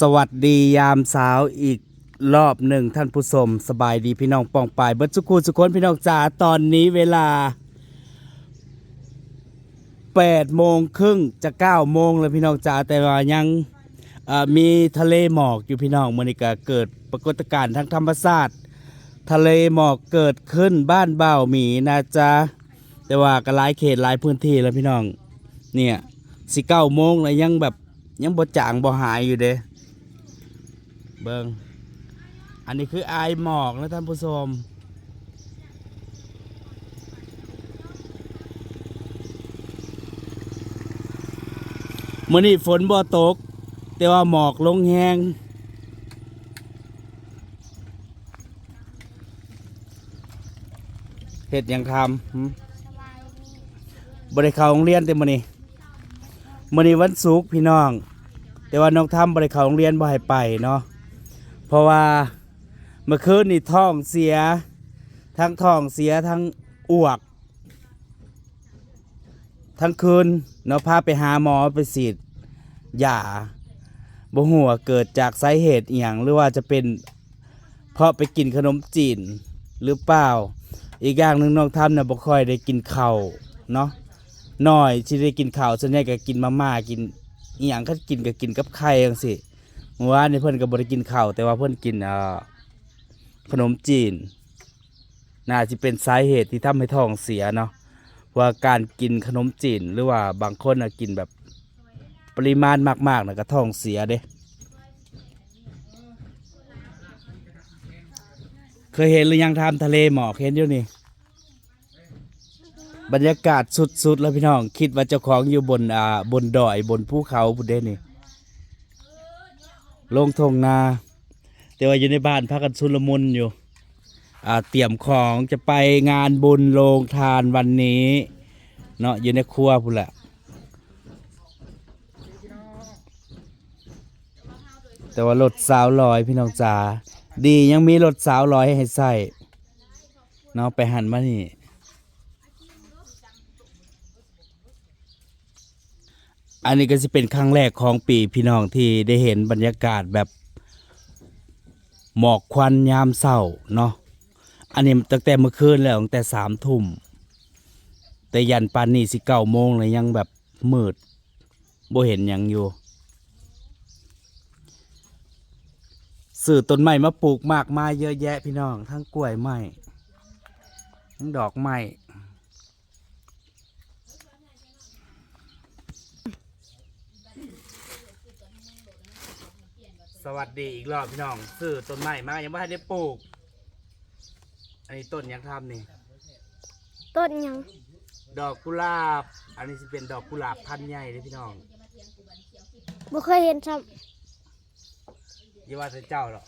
สวัสดียามเช้าอีกรอบหนึ่งท่านผู้ชมสบายดีพี่น้องปองปายเบิร์สุกูสุคนพี่น้องจ๋าตอนนี้เวลา8โมงครึ่งจะ9โมงแล้วพี่น้องจ๋าแต่ว่ายังเอ่อมีทะเลหมอกอยู่พี่น้องมันนี้ก็เกิดปรากฏการณ์ทางธรรมชาติทะเลหมอกเกิดขึ้นบ้านเบ่าวหมีนะจ๊ะแต่ว่าก็หลายเขตหลายพื้นที่แล้วพี่น้องเนี่ยสิเก้าโมงแล้วยังแบบยังบ่จางบ่หายอยู่เด้ เบิงอันนี้คืออายหมอกนะท่านผู้ชมมื่อนี้ฝนบ่ตก แต่ว่าหมอกลงแหงเห็ดยังคำบริเขาโรงเรียนแต่มื่อนี้มื่อนี้วันศุกร์พี่น้อง แต่ว่าน้องทำบริเขาโรงเรียนบ่ให้ไปเนาะ เพราะว่าเมื่อคืนนี่ท้องเสีย ทั้งท้องเสียทั้งอ้วก ทั้งคืนเนาะพาไปหาหมอไปฉีดยาบ่หัวเกิดจากสาเหตุอย่างหรือว่าจะเป็นเพราะไปกินขนมจีนหรือเปล่า อีกอย่างหนึ่งน้องทำเนี่ยบ่ค่อยได้กินข้าวเนาะน้อยที่ได้กินข้าวส่วนใหญ่ก็กินมาม่ากินอย่างก็กินก็กินกับไข่จังซี่เมื่อวานนี่เพื่อนก็บริกินข้าวแต่ว่าเพื่อนกินขนมจีน น่าจะเป็นสาเหตุที่ทำให้ท้องเสียเนาะเพราะว่าการกินขนมจีนหรือว่าบางคนนะกินแบบปริมาณมากๆนะก็ท้องเสียเด้เคยเห็นหรือยังทำทะเลหมอกเห็นอยู่นี่บรรยากาศสุดๆแล้วพี่น้อง คิดว่าเจ้าของอยู่บนอ่าบนดอยบนภูเขาบุเด้นี่ ลงทงนา แต่ว่าอยู่ในบ้านพักกันชุลมุนอยู่อ่าเตรียมของจะไปงานบุญโรงทานวันนี้เนาะอยู่ในครัวพุ่นแหละแต่ว่ารถสาวลอยพี่น้องจ๋าดียังมีรถสาวลอยให้ใส่เนาะไปหันมานี่ อันนี้ก็จะเป็นครั้งแรกของปีพี่น้องที่ได้เห็นบรรยากาศแบบหมอกควันยามเศร้าเนาะอันนี้ตั้งแต่เมื่อคืนแล้วตั้งแต่สามทุ่มแต่ยันปานนี้สิเก้าโมงเลยยังแบบมืดบ่เห็นยังอยู่สื่อต้นไม้มาปลูกมากมายเยอะแยะพี่น้อง ทั้งกล้วยไม้ทั้งดอกไม้ วัสดีอีกรอบพี่น้องซื้อต้นไม้มายังไม่ทันได้ปลูก อันนี้ต้นยังทำนี่ ต้นหยังดอกกุหลาบ อันนี้จะเป็นดอกกุหลาบพันธุ์ใหญ่เลยพี่น้องบ่เคยเห็นซ้อย่าว่าแต่เจ้าหรอก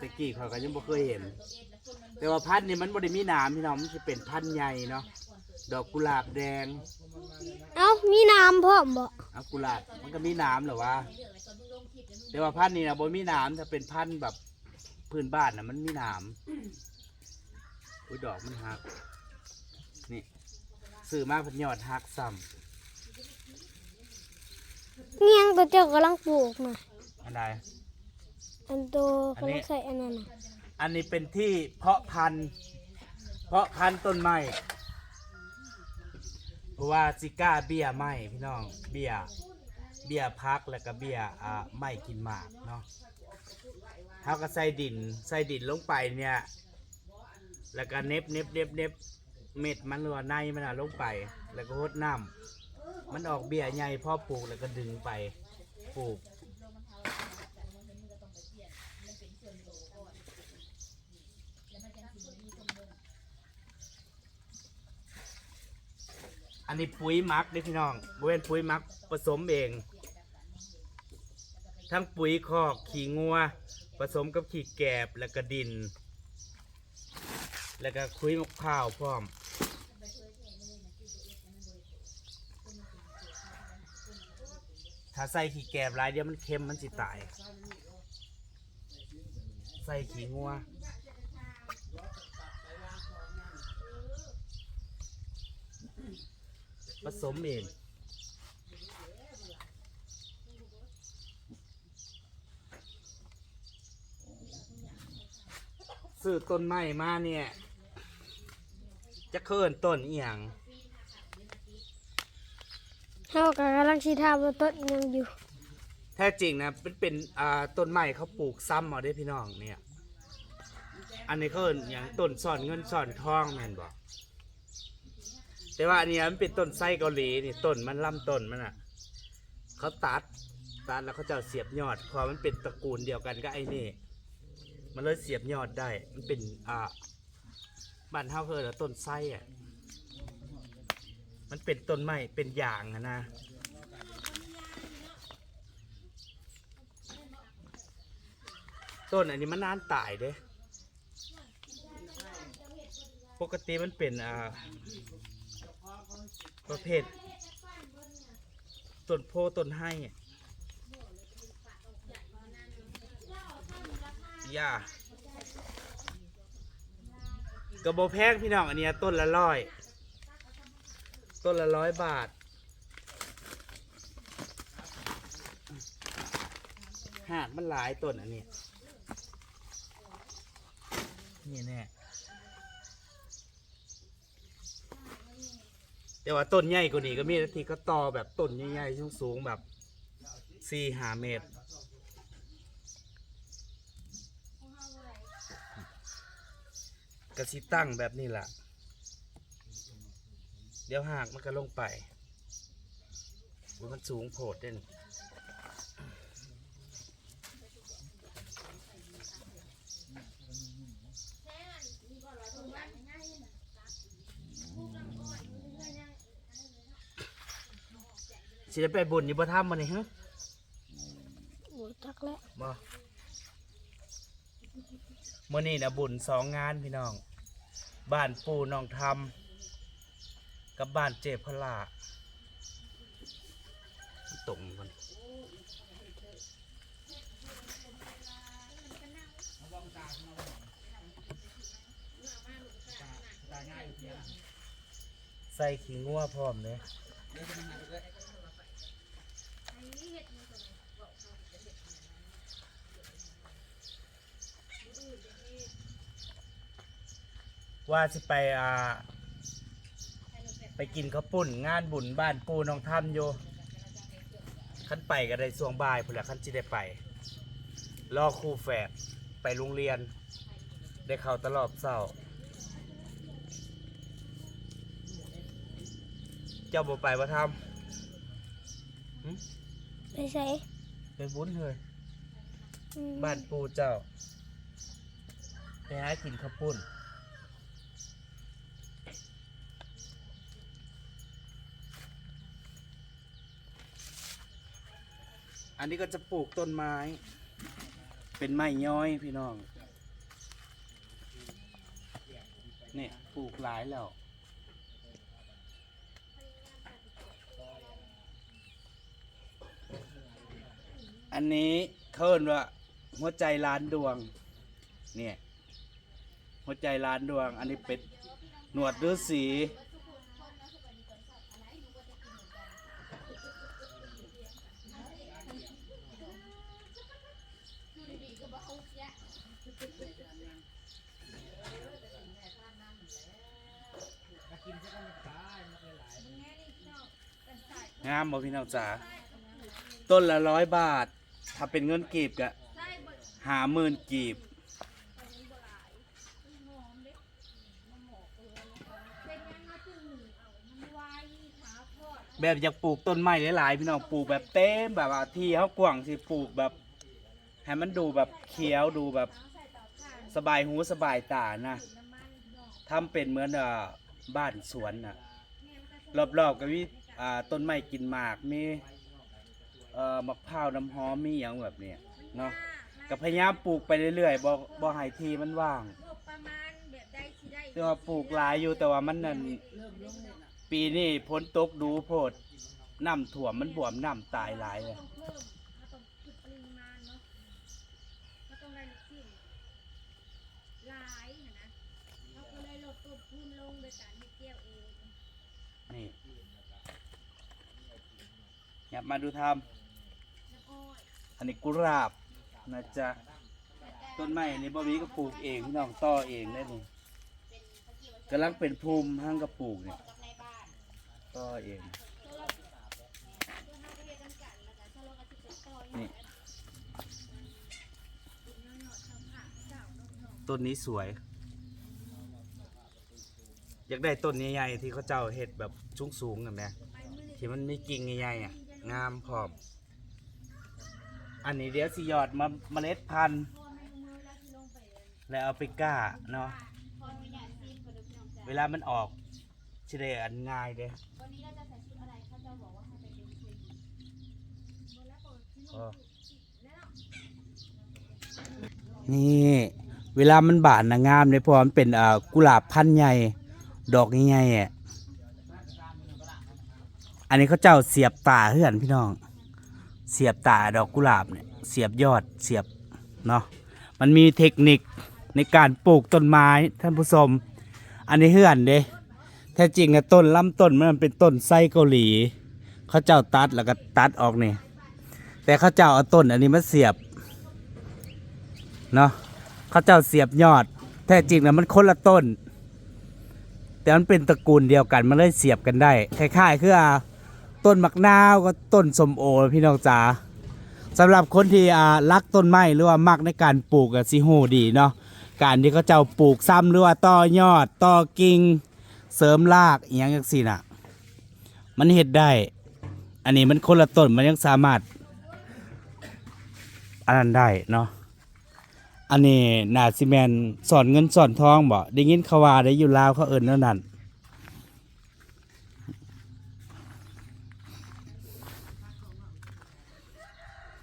ตะกี้เขาก็ยังบ่เคยเห็น แต่ว่าพันธุ์นี่มันบ่ได้มีหนามพี่น้องมันจะเป็นพันธุ์ใหญ่เนาะดอกกุหลาบแดงำเอ้ามีน้ำพร้อมบ่เอากุหลาบมันก็มีหนามเหรอวะ แต่ว่าพันธุ์นี้นะบ่มีหนามถ้าเป็นพันธุ์แบบพื้นบ้านนะมันมีหนามอุ้ยดอกมันหัก นี่ซื้อมาเพันยอดหักซ้เงียงตัวเจ้ากำลังปลูกน่ะำอันใด อันตัวอันนี้กำลังใส่อันนั้นน่ะอันนี้เป็นที่เพาะพันธุ์ เพาะพันธุ์ต้นไม้เพราะว่าซิก้าเบี้ยไม้พี่น้องเบี้ย เบี้ยพักแล้วก็เบี้ยอ่าไม้กินหมากเนาะเขาก็ใส่ดินใส่ดินลงไปเนี่ย แล้วก็เน็บเน็บเน็บเน็บเม็ดมันหรือว่าในมันอะลงไป แล้วก็รดน้ำมันออกเบี้ยใหญ่พอปลูกแล้วก็ดึงไปปลูกอันนี้ปุ๋ยหมักเด้อพี่น้องบริเวณปุ๋ยหมักผสมเอง ทั้งปุ๋ยคอกขี้งัว ผสมกับขี้แกบแล้วก็ดิน แล้วก็คุยมะพร้าวพร้อม ถ้าใส่ขี้แกบหลายเดียวมันเค็มมันสิตาย ใส่ขี้งัวผสมเอง ซื้อต้นไม้มาเนี่ยจะเคินต้นอีหยังเฮาก็กำลังสิถามว่าต้นอิหยังอยู่ แท้จริงนะเป็นเป็นอ่าต้นไม้เขาปลูกซ้ำเอาได้พี่น้องเนี่ย อันนี้เขาเอิ้นอย่างต้นซ่อนเงินซ่อนทองแม่นบอกแต่ว่าอันเนี้ยมันเป็นต้นไส้เกาหลีนี่ต้นมันลำต้นมันอะเขาตัดตัดแล้วเขาจะเอาเสียบยอดเพอมันเป็นตระกูลเดียวกันก็ไอ้นี่ มันเลยเสียบยอดได้ มันเป็นอ่าบ้านเฮาเพิ่นว่าต้นไส้อะมันเป็นต้นไม้เป็นอย่างอะนะ ต้นอันนี้มันนานตายเด้ปกติมันเป็นอ่าประเภทต้นโพต้นไห้อะ หญ้ากระโบแพงพี่น้องอันเนี้ยต้นละร้อย ต้นละร้อยบาทหากมันหลายต้นอันนี้นี่แน่แต่ว่าต้นใหญ่กว่านี้ก็มีที่ก็ต่อแบบต้นใหญ่ๆสูงๆแบบสี่หาเมตร ระสิตั้งแบบนี้ล่ะ เดี๋ยวหากมันก็ลงไปอุ๊ยมันสูงโผดเด่นสิได้ไปบุญอยู่บ่ทำมันนี่ฮะโอ้จักแล้วบ่มื่อนี้นะบุญสองงานพี่น้อง บ้านปูน้องทำกับบ้านเจพลาตรงกันใส่ขิงงัวพร้อมเลย ว่าสิไปอ่าไปกินข้าวปุ้น งานบุญบ้านปูน้องทำอยู่ขั้นไปก็ได้ส่วงบ่ายพุ่นแหละขั้นจิได้ไป รอครูแฝดไปโรงเรียน ได้เข้าตลอดเศร้า เจ้าบ่ไปบ่ทำหึไปใส่ไปบุญเลยอืมบ้านปูเจ้า ไปหากินข้าวปุ้น อันนี้ก็จะปลูกต้นไม้ เป็นไม้ย้อยพี่น้องเนี่ยปลูกหลายแล้วอันนี้เขาเอิ้นว่าหัวใจล้านดวง เนี่ย หัวใจล้านดวง อันนี้เป็นหนวดฤาษี งามบ่พี่น้องจ๋าต้นละร้อยบาท ถ้าเป็นเงินกีบกะหาหมื่นกีบแบบอยากปลูกต้นไม้หลายๆพี่น้องปลูกแบบเต็มแบบว่าที่เขากว้างสิปลูกแบบให้มันดูแบบเขียวดูแบบสบายหูสบายตานะทำเป็นเหมือนอ่าบ้านสวนนะรอบๆก็มี อ่าต้นไม้กินหมากมีเอ่อมะพร้าวน้ำหอมมีอย่างแบบเนี้ยเนาะก็พยายามปลูกไปเรื่อยๆบ่บ่ให้ที่มันว่างงบประมาณแบบได้สิได้แต่ว่าปลูกหลายอยู่แต่ว่ามันนั่นปีนี้พ้นตกดูโพดน้ำถ่วมมันบวมน้ำตายหลายเลยเพิ่มถ้าต้องคิดปริมาณเนาะก็ต้องได้สิ่งหลายนะนะเราก็เลยลดต้นทุนลงโดยการเฮ็ดเกี่ยวเอง นี่อ ยากมาดูทำอันนี้กุหลาบนะจ๊ะต้นไม้นี่บ่มีก็ปลูกเองพี่น้องต่อเองได้นี่กำลังเป็นภูมิห้างก็ปลูกเนี่ยต่อเองนี่ต้นนี้สวย อยากได้ต้นใหญ่ๆที่เขาเจ้าเห็ดแบบสูงๆกันนะที่มันไมีกิ่งใหญ่ๆอะ งามพร้อม อันนี้เดี๋ยวสิหยอดมาเมล็ดพันธุ์ แล้วเอาไปกล้าเนาะ เวลามันออกชิได้อันง่ายเด้เออนี่ เวลามันบานนะงามเลยเพราะมันเป็นอ่ากุหลาบพันธุ์ใหญ่ ดอกใหญ่ๆอะ อันนี้เขาเจ้าเสียบตาเพื่อนพี่น้อง เสียบตาดอกกุหลาบเนี่ยเสียบยอดเสียบเนาะมันมีเทคนิคในการปลูกต้นไม้ท่านผู้ชมอันนี้เฮือนเด้แท้จริงอะต้นลำต้นมันเป็นต้นไส้เกาหลี เขาเจ้าตัดแล้วก็ตัดออกนี่แต่เขาเจ้าเอาต้นอันนี้มาเสียบเนาะเขาเจ้าเสียบยอด แท้จริงนะมันคนละต้น แต่มันเป็นตระกูลเดียวกันมันเลยเสียบกันได้คล้ายๆคืออ่า ต้นมะนาวก็ต้นสมโอพี่น้องจ๋าสำหรับคนที่อ่ารักต้นไม้หรือว่ามักในการปลูกสิโหดีเนาะการที่เขาเจ้าปลูกซ้ำหรือว่าต่อยอดต่อกิ่งเสริมรากอหย่างจังซี่น่ะ มันเฮ็ดได้ อันนี้มันคนละต้นมันยังสามารถอันนั้นได้เนาะอันนี้นาซิแมนสอนเงินสอนทองบ่ได้ยินเขาว่าได้อยู่ลาวเขาเอิ้นแล้วนั่น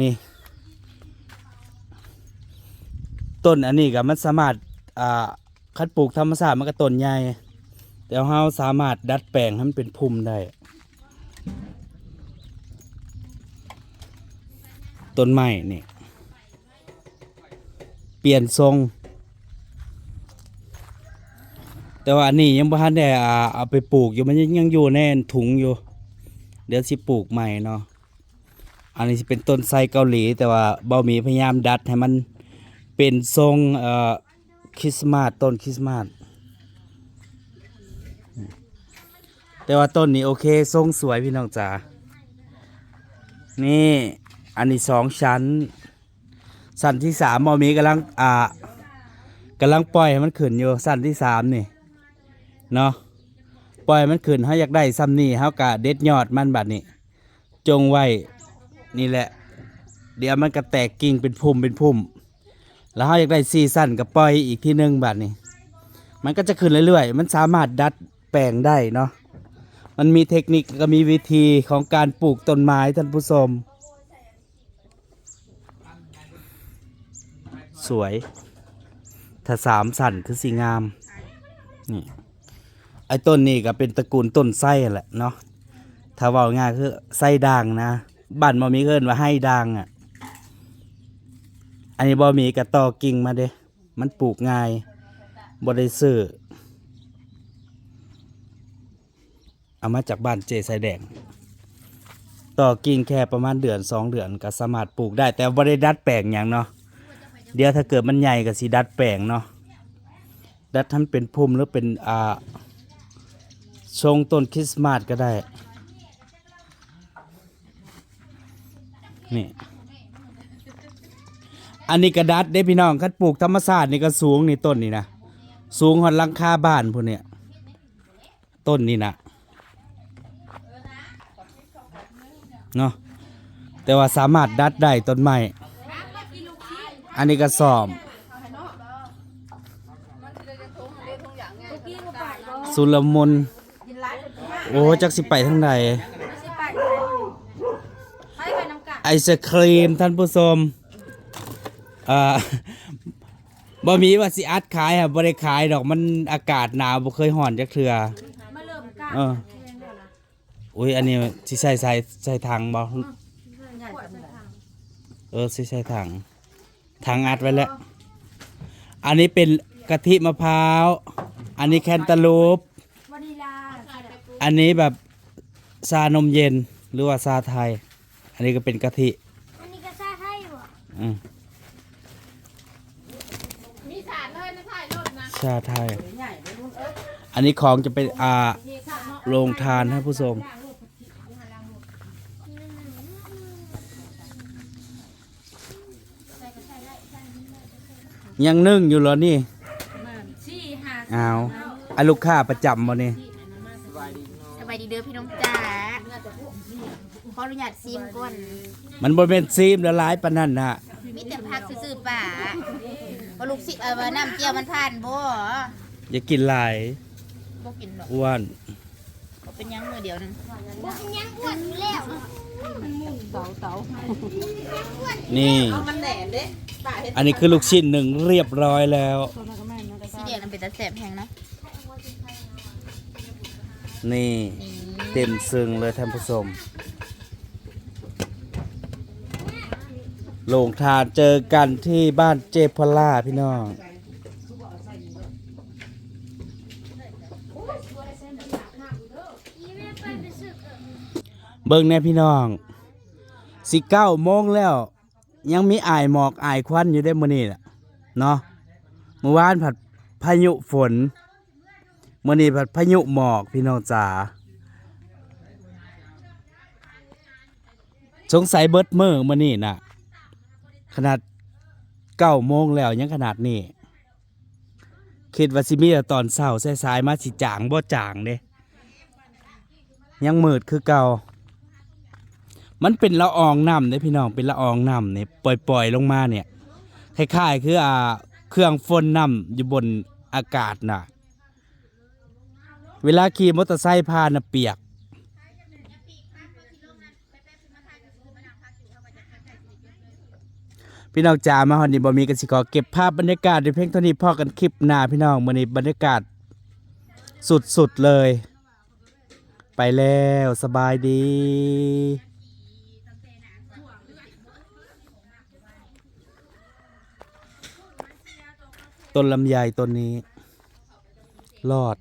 นี่ ต้นอันนี้ก็มันสามารถอ่าคัดปลูกธรรมชาติมันก็ต้นใหญ่แต่เราสามารถดัดแปลงให้มันเป็นพุ่มได้ต้นไม้นี่เปลี่ยนทรง แต่ว่าอันนี้ยังบ่ทันได้อ่เอาไปปลูกอยู่มันยังอยู่ในถุงอยู่ เดี๋ยวสิปลูกใหม่เนาะ อันนี้เป็นต้นไทรเกาหลี แต่ว่าเบาหมีพยายามดัดให้มันเป็นทรงคริสต์มาสต้นคริสต์มาสแต่ว่าต้นนี้โอเคทรงสวยพี่น้องจ๋านี่อันนี้สองชั้น สั้นที่สามเบามีกำลังอ่ากำลังปล่อยให้มันขึ้นอยู่สั้นที่สามนี่เนาะปล่อยมันขึ้นเขาอยากได้ซ้ำนี่เขากะเด็ดยอดมันบัดนี้ จงไว้ นี่แหละ เดี๋ยวมันก็แตกกิ่งเป็นพุ่มเป็นพุ่ม แล้วเขาอยากได้ซีซั่นก็ปล่อยอีกที่หนึ่งแบบนี้มันก็จะขึ้นเรื่อยๆ มันสามารถดัดแปลงได้เนาะ มันมีเทคนิคก็มีวิธีของการปลูกต้นไม้ท่านผู้ชม สวย ถ้าสามสั่นคือสีงาม นี่ ไอ้ต้นนี้ก็เป็นตระกูลต้นไส้แหละเนาะ ถ้าเว่าง่ายคือไส้ด่างนะ บ้านบ่มีเอิ้นว่าให้ด่างอะ อันนี้บ่มีกระตอกิ่งมาเด้ มันปลูกง่ายบ่ได้ซื้อเอามาจากบ้านเจไซแดง ต่อกิ่งแค่ประมาณเดือนสองเดือนก็สามารถปลูกได้ แต่บ่ได้ดัดแปลงอย่างเนาะเดี๋ยวถ้าเกิดมันใหญ่ก็สิดัดแปลงเนาะดัดทำเป็นพุ่มหรือเป็นอ่าทรงต้นคริสต์มาสก็ได้ นี่ อันนี้กระดัดได้พี่น้องคัดปลูกธรรมศาสตร์นี่ก็สูงนี่ต้นนี่นะสูงหอดลังคาบ้านพวกเนี่ยต้นนี่นะเนาะแต่ว่าสามารถดัดได้ต้นไม้อันนี้ก็สอมสุลมนโอ้จักสิไปทางใด ศครีมท่านผู้ชมอ่าบ่มีว่าสิอัดขายครับบ่ได้ขายดอกมันอากาศหนาวบ่เคยห่อนจักเทื่อมาเริ่มกล้าเอออุ้ยอันนี้สิใส่ใส่ใส่ถังบ่เออสิใส่ถังถังอัดไว้แล้ว อันนี้เป็นกะทิมะพร้าว อันนี้แคนตาลูปวานิลาอันนี้แบบชานมเย็นหรือว่าชาไทยอั นนี้ก็เป็นกะทิอันนี้ก็ซาไทยบ่อืมอีสานเลยนะถ่ายรถนะชาไทย อันนี้ของจะเป็นอาโรงทานท่านผู้ชมยังนึ่งอยู่เหรอนี่สี่หาอ้าวไอ้ลูกค้าประจำบ่นี่สบายดีเด้อพี่น้องจ๋า ขออนุญาตซิมก่อนมันบ่เป็นซีมละลายปานนั้นนะมีแต่พักซื่อๆป่าว่าลูกสิเออว่าน้ำเจียวมันผ่านบ่อย่ากินหลายบ่กินหรอกอ้วนเขาเป็นหยังมือเดียวนึงบ่เป็นหยังอ้วนอยู่แล้วนี่อันนี้คือลูกชิ้นหนึ่งเรียบร้อยแล้ว สีแดงมันเป็นตาแสบแหงเนาะนี่ เต็มซึ้งเลยท่านผู้ชม โรงทานเจอกันที่บ้านเจพล่าพี่น้องเบิ่งแน่พี่น้อง สิเก้าโมงแล้ว ยังมีอายหมอกอายควันอยู่ได้มื้อนี้น่ะเนาะเมื่อวานผัดพายุฝนมื้อนี้ผัดพายุหมอกพี่น้องจ๋าสงสัยเบิดมือมื้อนี้น่ะ ขนาดเก้าโมงแล้วยังขนาดนี้คิดว่าสิมีแต่ตอนเช้าสายๆมาสิจางบ่จางเด้ยังมืดคือเก่า มันเป็นละอองน้ำเนี่ยพี่น้องเป็นละอองน้ำเนี่ยปล่อยๆลงมาเนี่ยคล้ายๆคืออ่าเครื่องฟนน้ำอยู่บนอากาศน่ะ เวลาขี่มอเตอร์ไซค์ผ่านน่ะเปียก พี่น้องจ๋ามาฮอนนี่บ่มีกันสิขอเก็บภาพบรรยากาศในเพียงเท่านี้พอกันคลิปหน้าพี่น้องมื้อนี้บรรยากาศสุดๆเลย ไปแล้วสบายดีต้นลำไยต้นนี้ รอด